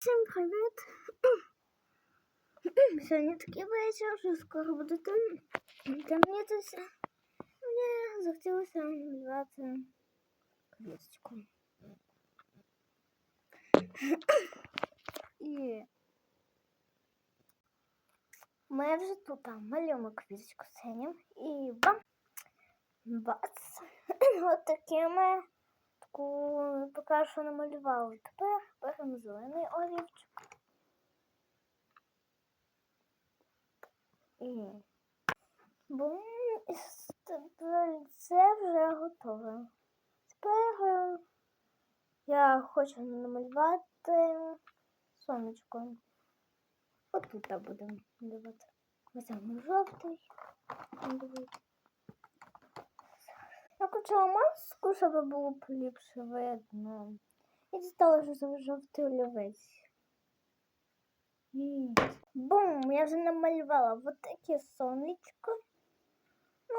Всім привіт! Сьогодні такий вечір, що скоро буде тем... темнітися. Мені захотілося малювати квісточку. І ми вже тут малюємо квісточку синім. І бам! Бац! От такими таку поки що намалювали. Тепер беремо зелений олівчик. І бум, це вже готове. Тепер я хочу намалювати сонечко. От тут будемо малювати. Візьмемо жовтий. Почала маску, щоб було б ліпше видно. І дістала вже жовтий олівець. Бум! Я вже намалювала вот таке сонечко. Ну,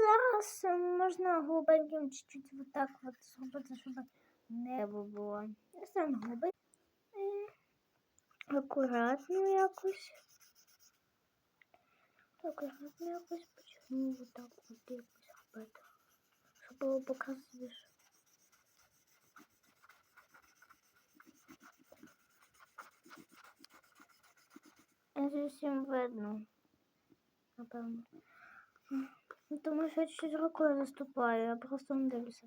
зараз е, можна голубеньким чуть-чуть вот так от зробити, щоб небо було. Я сам губи. І Акуратно якось. Акуратно якось почну вот так от якось робити. Щоб було показуєш. Не всім видно. Напевно. Ну, Тому що я чуть рукою виступаю, я просто не дивлюся.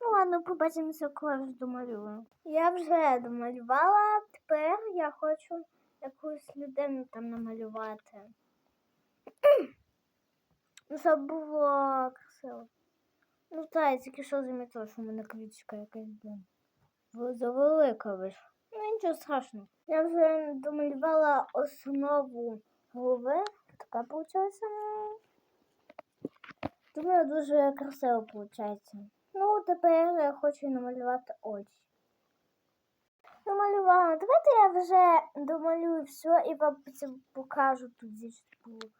Ну ладно, побачимося, коли я домалюю. Я вже домалювала, тепер я хочу якусь людину там намалювати. Ну, щоб було красиво. Ну та я тільки що замітила, що в мене квіточка якась була. Завелика вийшла. Ну нічого страшного. Я вже домалювала основу голови. Така виходить. Думаю, дуже красиво виходить. Ну, тепер я хочу намалювати очі. Намалювала. Давайте я вже домалюю все і вам покажу тоді, що було.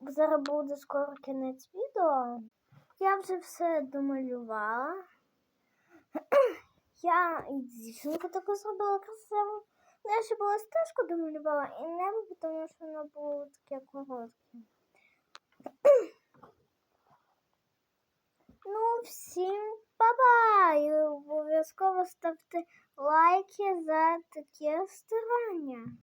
Зараз буде скоро кінець відео. Я вже все домалювала. Я і дівчинку таку зробила красиву. Ну, Я ще була стежку домалювала і небо, тому що воно було таке коротке. Ну, всім! І обов'язково ставте лайки за таке старання.